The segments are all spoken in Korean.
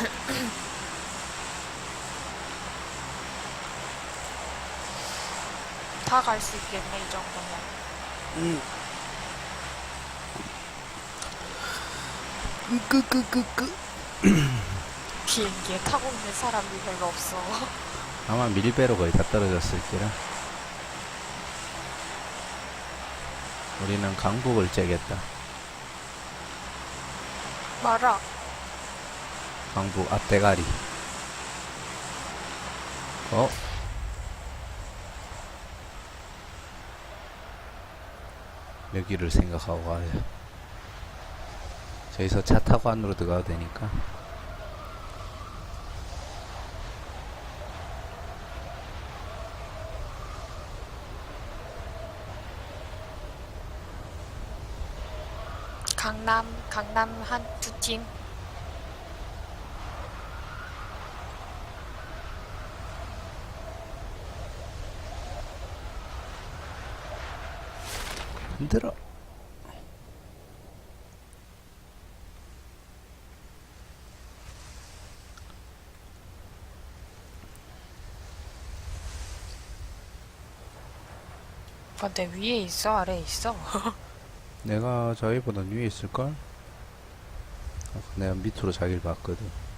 다 갈 수 있겠네 이 정도면. 응. 끄끄끄끄. 비행기에 타고 있는 사람이 별로 없어. 아마 밀배로 거의 다 떨어졌을 기라. 우리는 강북을 째겠다. 말아. 강북 앞대가리. 어? 여기를 생각하고 가야 돼. 저기서 차 타고 안으로 들어가도 되니까. 강남 강남 한 두 팀. 흔들어. 근데 위에 있어 아래에 있어? 내가 자기보다 위에 있을걸? 아까 내가 밑으로 자기를 봤거든.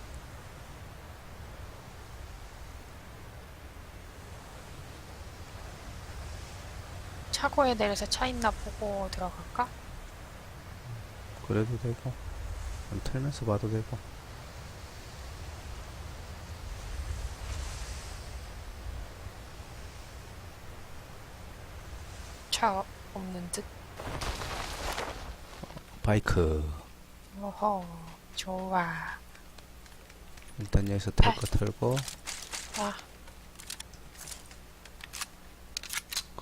차고에 내려서 차 있나 보고 들어갈까? 그래도 되고, 안 틀면서 봐도 되고. 차 없는 듯. 바이크. 오호 좋아. 일단 여기서 탈 거 털고, 아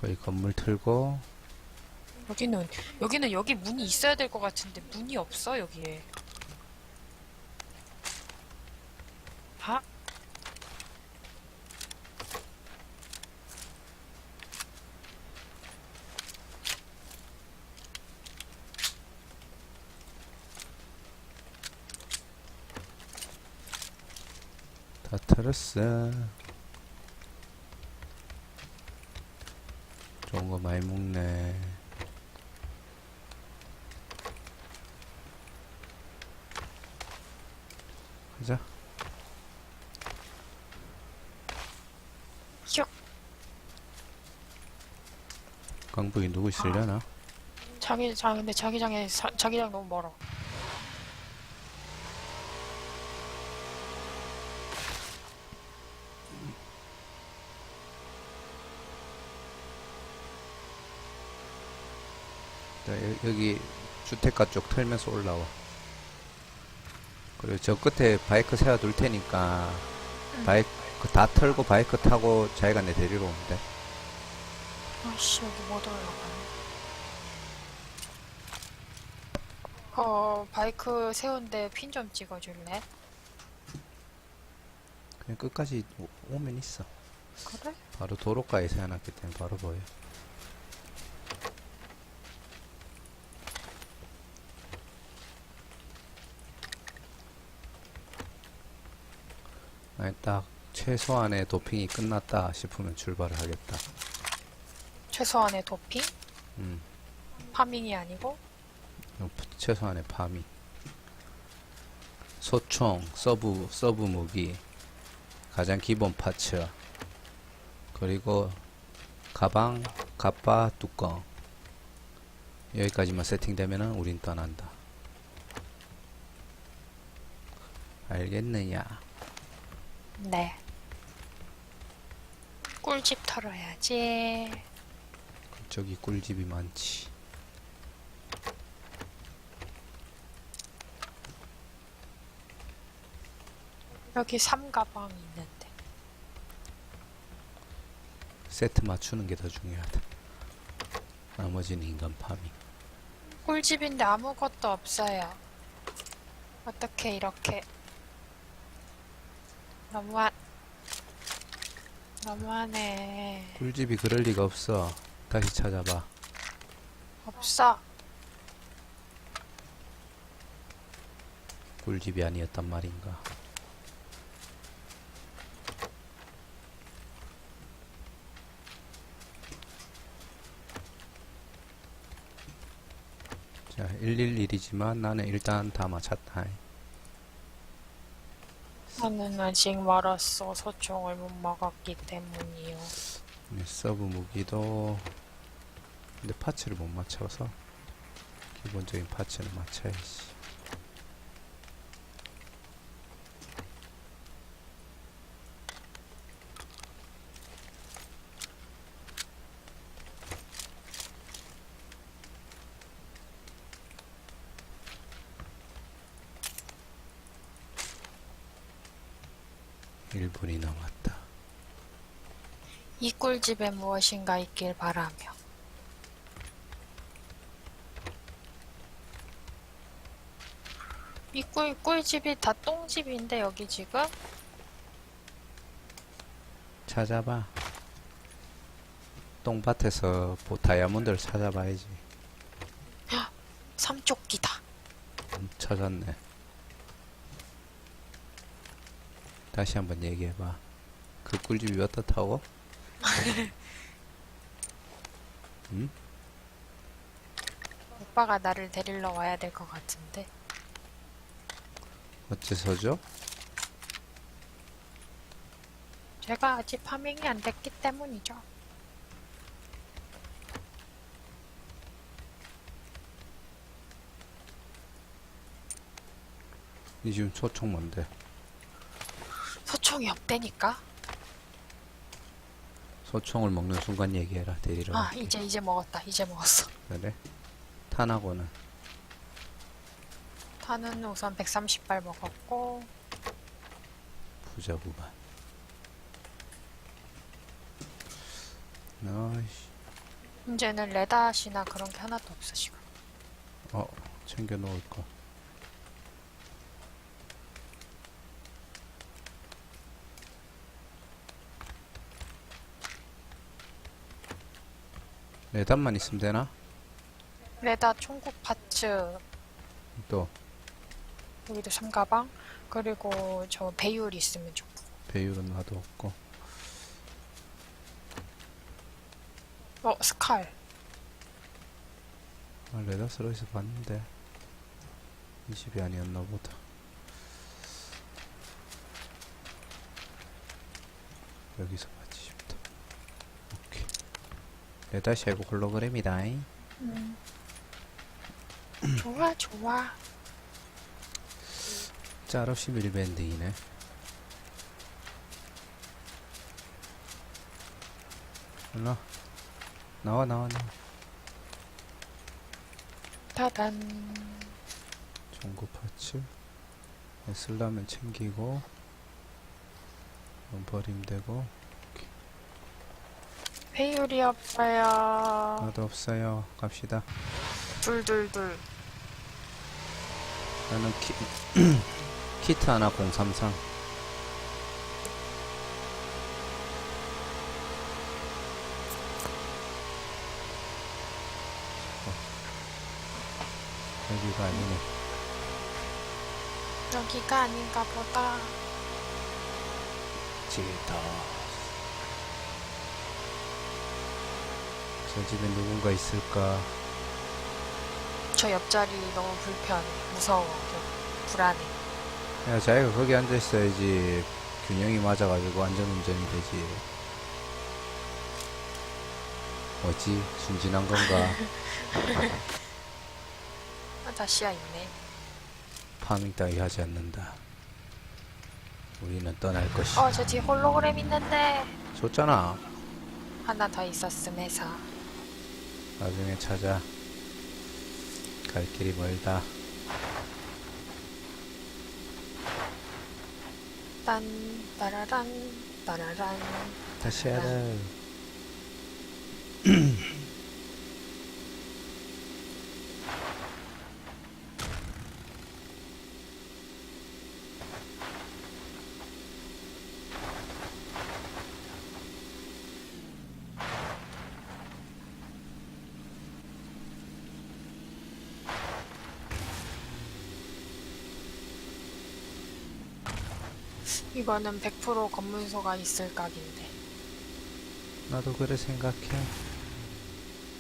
거기 건물 틀고, 여기는 여기는 여기 문이 있어야 될 것 같은데 문이 없어 여기에. 아다 털었어. 좋은 거 많이 먹네. 가자. 슉. 강북이 누구 있으려나? 자기 장 근데 자기장에 사, 자기장 너무 멀어. 여- 여기 주택가 쪽 털면서 올라와. 그리고 저 끝에 바이크 세워둘 테니까 바이크 다 털고 바이크 타고 자기가 내 데리러 오면 돼. 아씨 여기 못 올라가네. 어 바이크 세운데 핀 좀 찍어줄래? 그냥 끝까지 오- 오면 있어. 그래? 바로 도로가에 세워놨기 때문에 바로 보여. 딱 최소한의 도핑이 끝났다 싶으면 출발을 하겠다. 최소한의 도핑? 음, 파밍이 아니고? 최소한의 파밍. 소총, 서브, 서브 무기, 가장 기본 파츠, 그리고 가방, 갑바, 뚜껑. 여기까지만 세팅되면은 우린 떠난다. 알겠느냐? 네. 꿀집 털어야지. 저기 꿀집이 많지. 여기 삼가방 있는데. 세트 맞추는 게 더 중요하다. 나머지는 인간 파밍. 꿀집인데 아무것도 없어요. 어떻게 이렇게. 너무하 너무하네. 꿀집이 그럴 리가 없어. 다시 찾아봐. 없어. 꿀집이 아니었단 말인가. 자, 111이지만 나는 일단 다 맞췄다. 나는 아직 말았어. 소총을 못 막았기 때문이요. 네, 서브 무기도 근데 파츠를 못 맞춰서 기본적인 파츠는 맞춰야지. 일 분이 남았다. 이 꿀집에 무엇인가 있길 바라며. 이 꿀, 꿀집이 다 똥집인데, 여기 지금? 찾아봐. 똥밭에서 뭐 다이아몬드를 찾아봐야지. 삼조끼다. 음, 찾았네. 다시 한번 얘기해봐. 그 꿀집이 어떻다고? 응? 오빠가 나를 데리러 와야 될 것 같은데. 어째서죠? 제가 아직 파밍이 안 됐기 때문이죠. 이 지금 소총 뭔데? 소총이 없대니까. 소총을 먹는 순간 얘기해라. 데리러 아, 갈게. 이제, 이제 먹었다. 이제 먹었어. 그래? 탄하고는 타는 우선 130발 먹었고, 부자구만. 아이씨. 이제는 레닷이나 그런 게 하나도 없어, 지금. 어, 챙겨 놓을 거. 레단만 있으면 되나? 레닷 총국 파츠, 또 여기도 삼가방, 그리고 저 배율 있으면 좋고. 배율은 나도 없고. 어, 스칼. 아, 레다스로 어디서 봤는데 이 집이 아니었나 보다. 여기서 봤지 8시 알고 홀로그램이다. 음. 좋아 좋아. 짤없이 밀밴드이네. 일로 나와 나와 나와. 따단. 전구 파츠. 애슬라면 챙기고. 뭐 버림 되고. 배율이 없어요. 나도 없어요. 갑시다. 둘둘둘. 나는 키, 키트 하나 033. 어. 여기가 아니네. 여기가 아닌가 보다. 지다. 저 집에 누군가 있을까? 저 옆자리 너무 불편해. 무서워. 좀 불안해. 야, 자기가 거기 앉아 있어야지 균형이 맞아가지고 안전운전이 되지. 뭐지? 순진한 건가? 아, 다시야 있네. 파밍 따위 하지 않는다. 우리는 떠날 것이다. 어, 저 뒤에 홀로그램 있는데. 줬잖아. 하나 더 있었음 해서. 나중에 찾아. 갈 길이 멀다. 딴, 따라란, 따라란. 다시 하라. 이거는 100% 검문소가 있을 각인데. 나도 그래 생각해.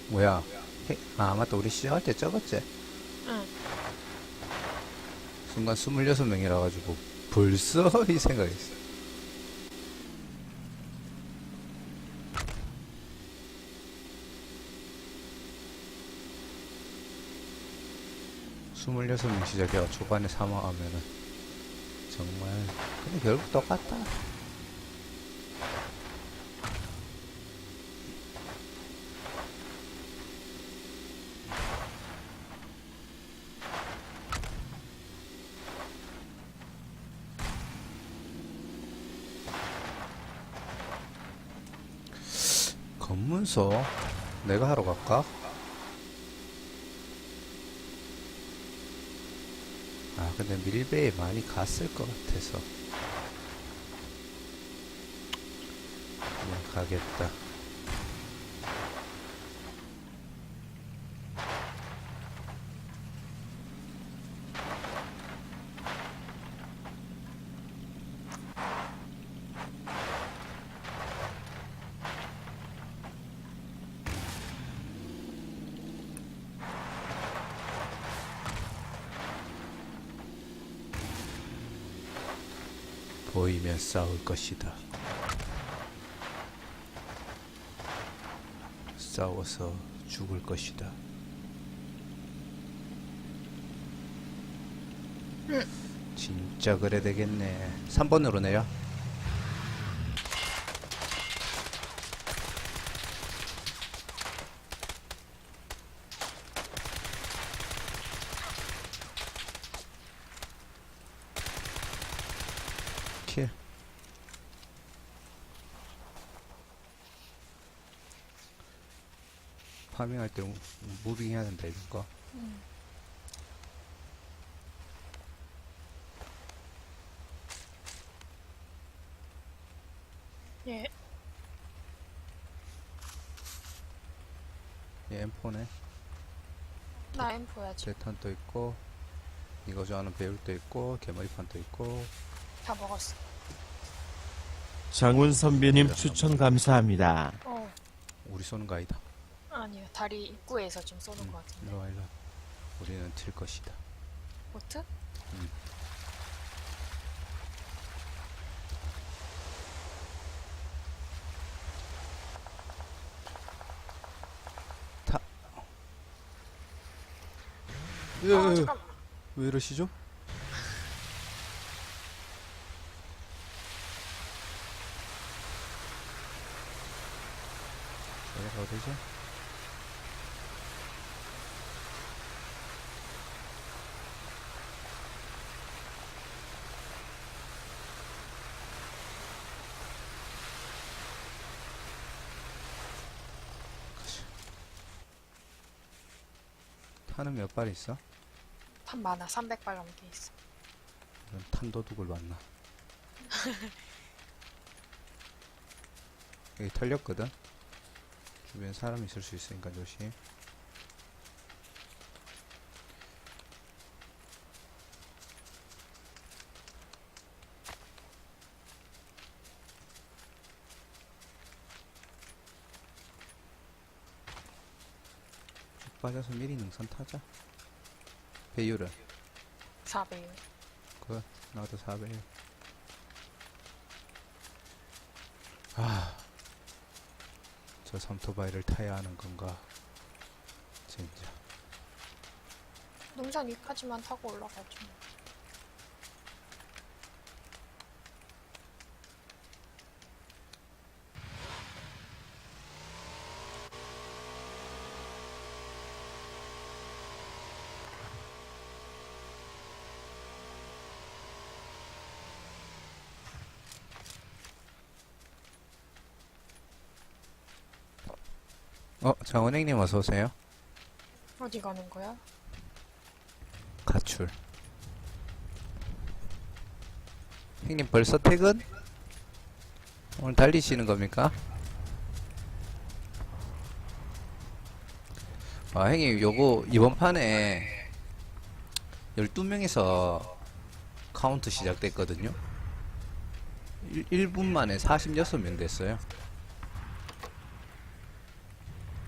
뭐야? 해- 아, 맞다. 우리 시작할 때 적었지? 응. 순간 26명이라 가지고 벌써 이 생각했어. 스물여섯 명 시작이야 초반에 사망하면은 정말 근데 결국 똑같다 검문소 내가 하러 갈까? 근데 밀배에 많이 갔을 것 같아서. 그냥 가겠다 보이면 싸울 것이다. 싸워서 죽을 것이다. 진짜 그래 되겠네. 3번으로 내요 킬 파밍할 때 무- 무빙 해야 된다 이거 예. 얘 M4네 나 엠포야지. 제탄도 있고 이거 좋아하는 배율도 있고 개머리판도 있고 다 먹었어. 장훈 선배님 추천 감사합니다. 어. 우리 쏘는 거 아니다 아니요. 다리 입구에서 좀 쏘는 것 같은데. 일로 와 일로 와 우리는 튈 것이다 보트? 예, 아, 예, 잠깐. 왜 이러시죠? 여기가 어디지? 탄은 몇 발 있어? 탄 많아. 300발 넘게 있어. 이런 탄도둑을 만나. 여기 털렸거든? 주변에 사람 있을 수 있으니까 조심. 빠져서 미리 능선 타자. 배율은? 4배율. 그 나도 400. 아, 저 삼토바이를 타야 하는 건가? 진짜. 능선 위까지만 타고 올라가죠. 장원행님 어서 오세요. 어디 가는 거야? 가출. 형님 벌써 퇴근? 오늘 달리시는 겁니까? 아, 형님 요거 이번 판에 12명에서 카운트 시작됐거든요. 1, 분 만에 46명 됐어요.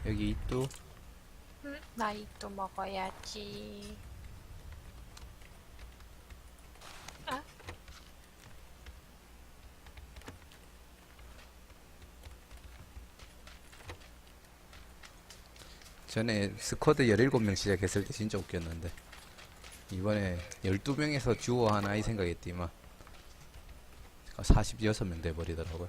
여기 이또 응? 나 이또 먹어야지. 아? 전에 스쿼드 17명 시작했을 때 진짜 웃겼는데 이번에 12명에서 주워 하나 이 생각했더니만 46명 돼버리더라고요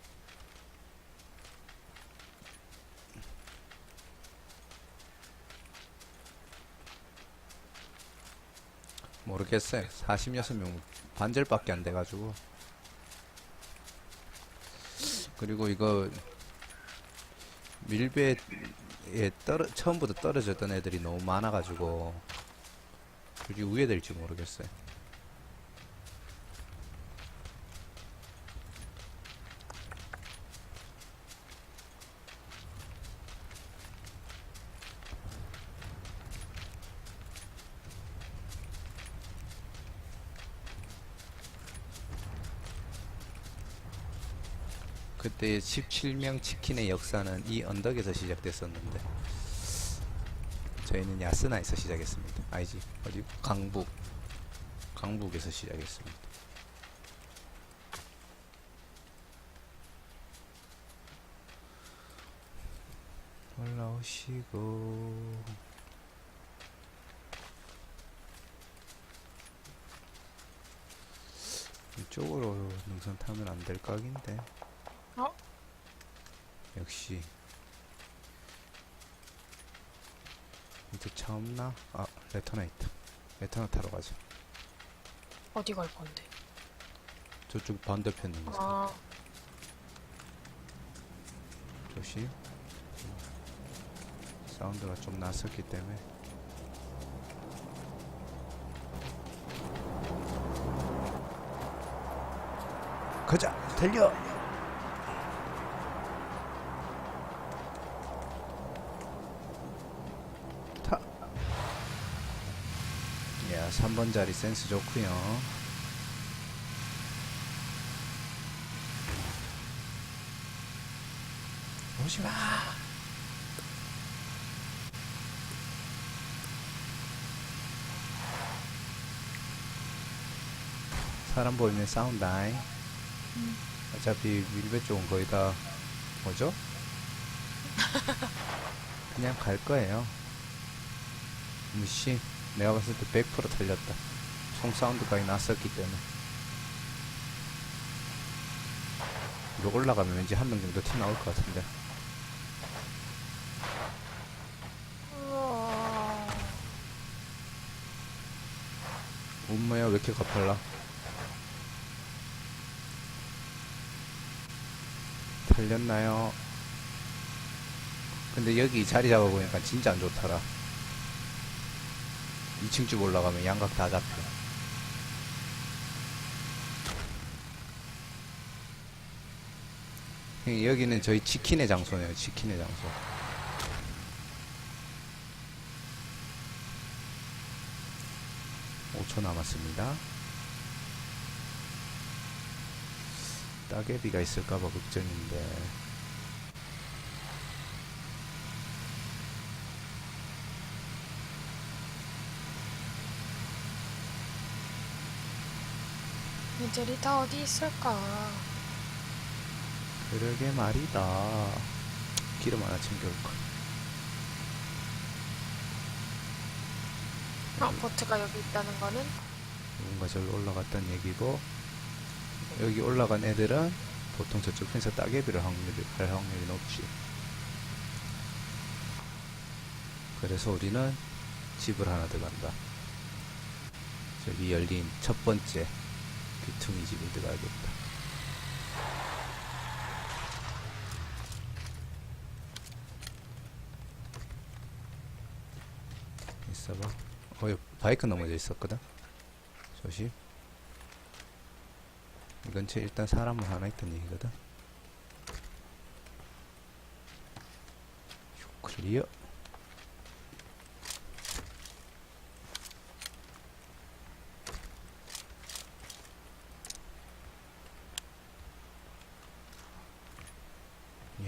모르겠어요 46명 반절밖에 안 돼가지고 그리고 이거 밀배에 떨어, 처음부터 떨어졌던 애들이 너무 많아가지고 굳이 우회될지 모르겠어요. 그때 17명 치킨의 역사는 이 언덕에서 시작됐었는데 저희는 야스나에서 시작했습니다. 아니지 어디 강북 강북에서 시작했습니다. 올라오시고 이쪽으로 능선 타면 안 될 각인데 어? 역시. 이제 차 없나? 아 레터나 있다 레터나 타러 가자. 어디 갈 건데? 저쪽 반대편 능선 아, 조심. 사운드가 좀 났었기 때문에. 가자! 달려 3번 자리 센스 좋구요. 오지마. 사람 보이면 싸운다잉 어차피 밀배 쪽은 거의 다 뭐죠? 그냥 갈 거예요. 무시 내가 봤을 때 100% 틀렸다 총 사운드까지 났었기 때문에 이거 올라가면 왠지 한 명 정도 티 나올 것 같은데. 엄마야 왜 이렇게 가팔라 틀렸나요? 근데 여기 자리 잡아보니까 진짜 안 좋더라 2층 집 올라가면 양각 다 잡혀 예, 여기는 저희 치킨의 장소네요 치킨의 장소 오초 남았습니다. 따개비가 있을까봐 걱정인데. 이들이 다 어디 있을까? 그러게 말이다. 기름 하나 챙겨올까. 아, 보트가 여기 있다는 거는? 누군가 저기 올라갔던 얘기고, 여기 올라간 애들은 보통 저쪽 편에서 따개비를 확률이, 할 확률이 높지. 그래서 우리는 집을 하나 들어간다. 저기 열린 첫 번째 귀퉁이 집을 들어가야겠다. 있어봐. 어, 여기 바이크 넘어져 있었거든. 조심. 이 근처에 일단 사람은 하나 있던 얘기거든. 휴, 클리어.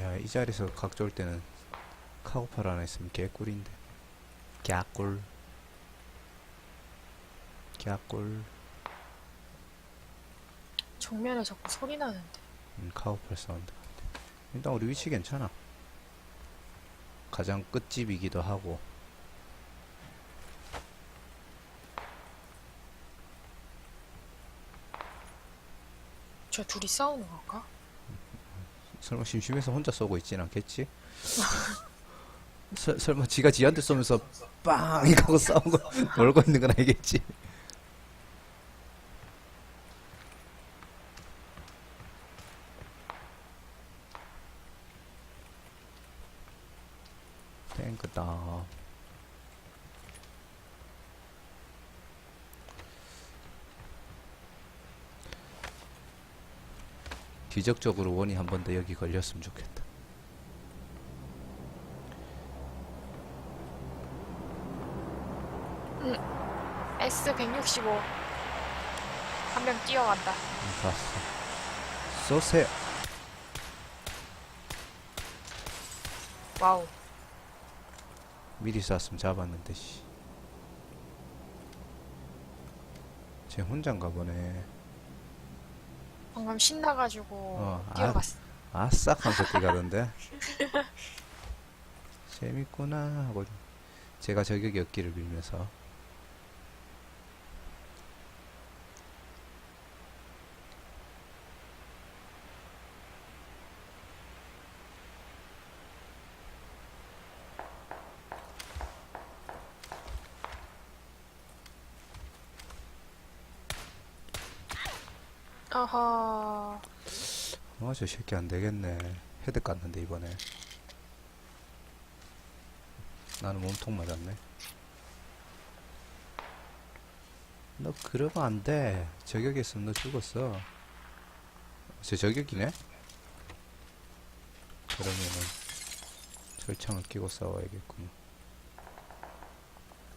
야, 이 자리에서 각 좋을 때는 카고팔 하나 있으면 개꿀인데. 개꿀. 개꿀. 정면에 자꾸 소리 나는데. 음, 카우팔 사운드 같아. 일단 우리 위치 괜찮아. 가장 끝집이기도 하고 저 둘이 싸우는 건가? 설마 심심해서 혼자 쏘고 있진 않겠지? 설, 설마 지가 지한테 쏘면서 빵 이거 싸운 거 놀고 있는 건 아니겠지? 탱크다 기적적으로 원이 한 번 더 여기 걸렸으면 좋겠다. S165 한 명 뛰어간다 음, 봤어. 쏘세요. 와우 미리 쐈으면 잡았는데 씨. 쟤 혼자인가 보네. 방금 신나가지고 어, 아. 뛰어갔어 아싹 하면서 뛰가던데. 재밌구나 하고 제가 저격이 없기를 빌면서 아하 어, 저 새끼 안 되겠네. 헤드 깠는데, 이번에. 나는 몸통 맞았네. 너 그러면 안 돼. 저격했으면 너 죽었어. 저 저격이네? 그러면은, 절창을 끼고 싸워야겠군.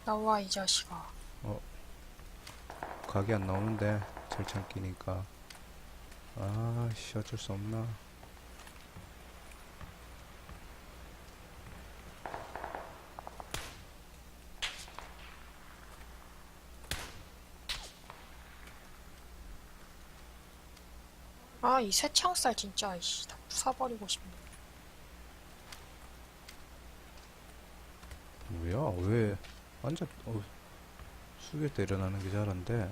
나와 이 자식아 각이 안 나오는데, 절창 끼니까. 아씨, 어쩔 수 없나. 아이 쇠창살 진짜 이씨 다 부숴버리고 싶네 뭐야 왜 앉아 어, 숙일 때 일어나는 게 잘한데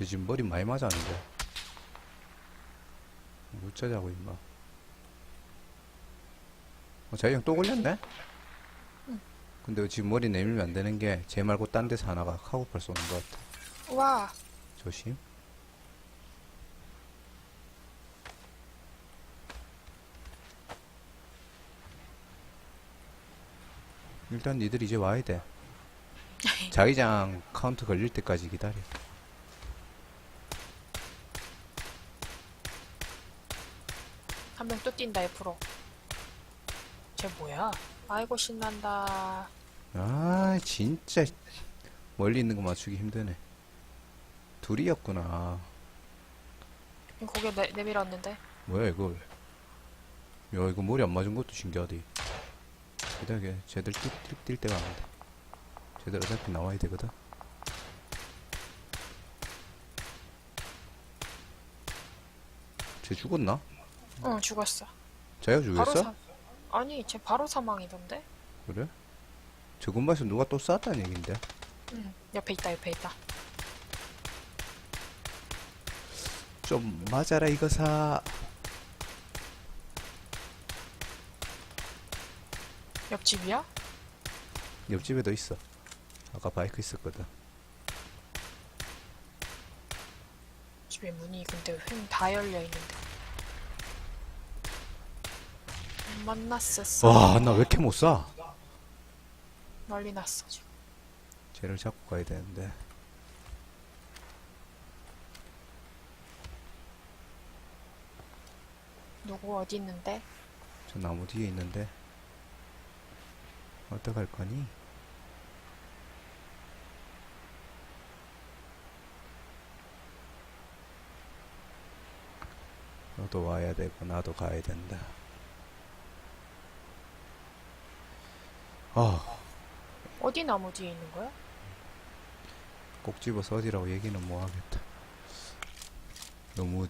쟤 지금 머리 많이 맞았는데 어쩌자고 임마 어, 자기 형 또 걸렸네? 근데 지금 머리 내밀면 안 되는 게쟤 말고 딴 데서 하나가 카고팔 쏘는 것 같아. 와 조심. 일단 니들 이제 와야 돼. 자기장 카운트 걸릴 때까지 기다려. 명 또 뛴다 옆으로 쟤 뭐야 아이고 신난다 아, 진짜 멀리 있는 거 맞추기 힘드네. 둘이었구나. 고개 내, 내밀었는데 뭐야 이거? 야 이거 머리 안 맞은 것도 신기하디. 기다려, 쟤들 뛸, 뛸, 뛸 때가 안 돼. 쟤들 어차피 나와야 되거든. 쟤 죽었나? 응 죽었어 자기가 바로 죽였어? 사 아니 쟤 바로 사망이던데 그래? 저 근방에서 누가 또 쐈다는 얘긴데. 응 옆에 있다 옆에 있다 좀 맞아라 이거사. 옆집이야? 옆집에도 있어. 아까 바이크 있었거든. 집에 문이 근데 횡 다 열려 있는데 만났었어 와, 나 왜 이렇게 못 쏴? 난리 났어 지금 쟤를 잡고 가야 되는데. 누구 어디 있는데? 저 나무 뒤에 있는데. 어떡할 거니? 너도 와야 되고 나도 가야 된다. 아, 어디 나무 뒤에 있는 거야? 꼭 집어서 어디라고 얘기는 못 하겠다. 너무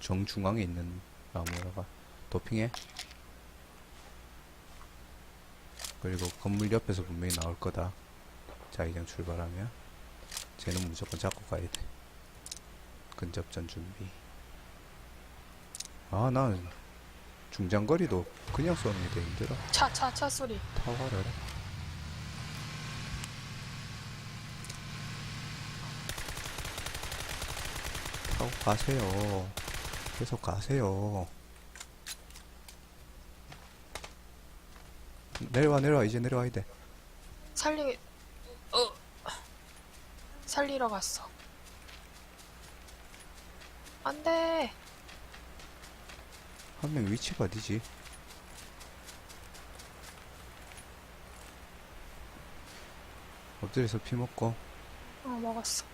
정중앙에 있는 나무라가 도핑해. 그리고 건물 옆에서 분명히 나올 거다. 자기장 출발하면 쟤는 무조건 잡고 가야 돼. 근접전 준비. 아, 난 중장거리도 그냥 쏘는 게더 힘들어. 차, 차, 차 소리. 가라. 타고 가세요. 계속 가세요. 내려와, 내려와. 이제 내려와야 돼. 살리, 어. 살리러 갔어. 안 돼. 한 명 위치가 어디지? 엎드려서 피 먹고, 어, 먹었어.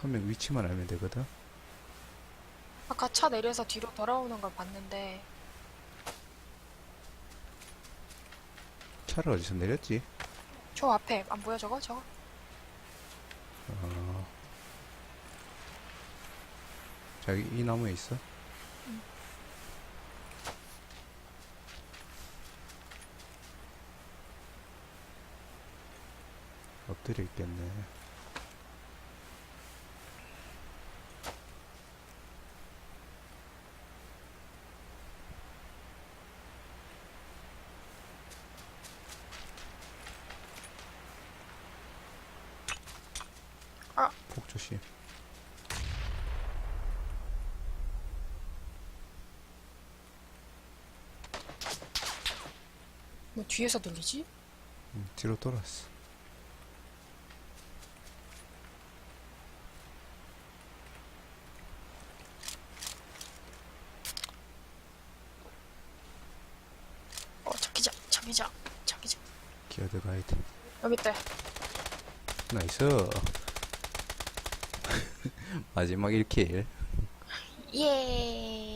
한 명 위치만 알면 되거든? 아까 차 내려서 뒤로 돌아오는 걸 봤는데, 차를 어디서 내렸지? 저 앞에, 안 보여, 저거? 저거? 어. 자기 이 나무에 있어? 엎드려 있겠네. 아. 폭 조심. 뭐 뒤에서 들리지? 음, 뒤로 돌았어. 어, 자기장, 자기장, 자기장. 기어 들어가야 돼. 여기 있대. 나이스. 마지막 1킬. 예.